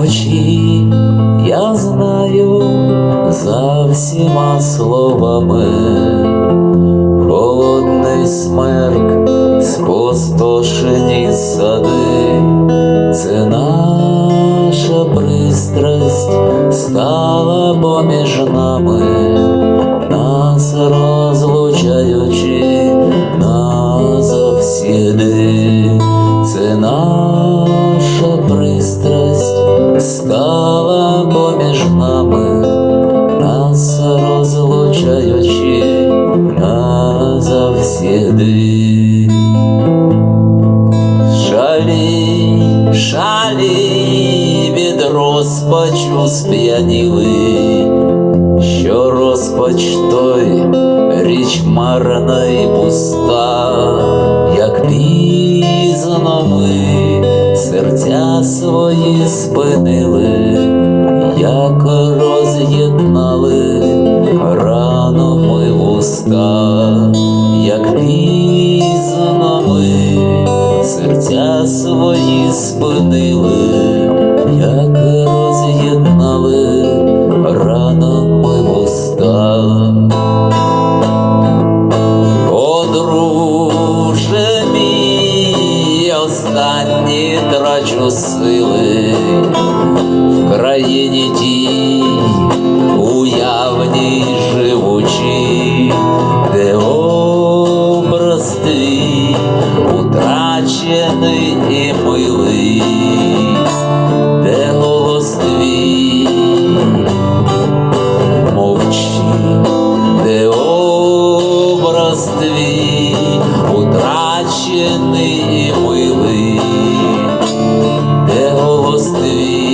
вночі, я знаю за всіма словами, холодний смерк, спустошені сади, це наша пристрасть стала поміж нами, нас розлучаючи назавсіди. Шалі, шалі від розпачу сп'яніли, що розпач той річ марна і пуста, як пізно ми серця свої спинили, як роз'єднали рану ми в уста, як пізно ми серця свої спинили, як роз'єднали рану ми в уста. О, друже мій, останні трачу сили в країні тій утрачений і милий, де голос твій мовчи, де образ твій утрачений і милий, де голос твій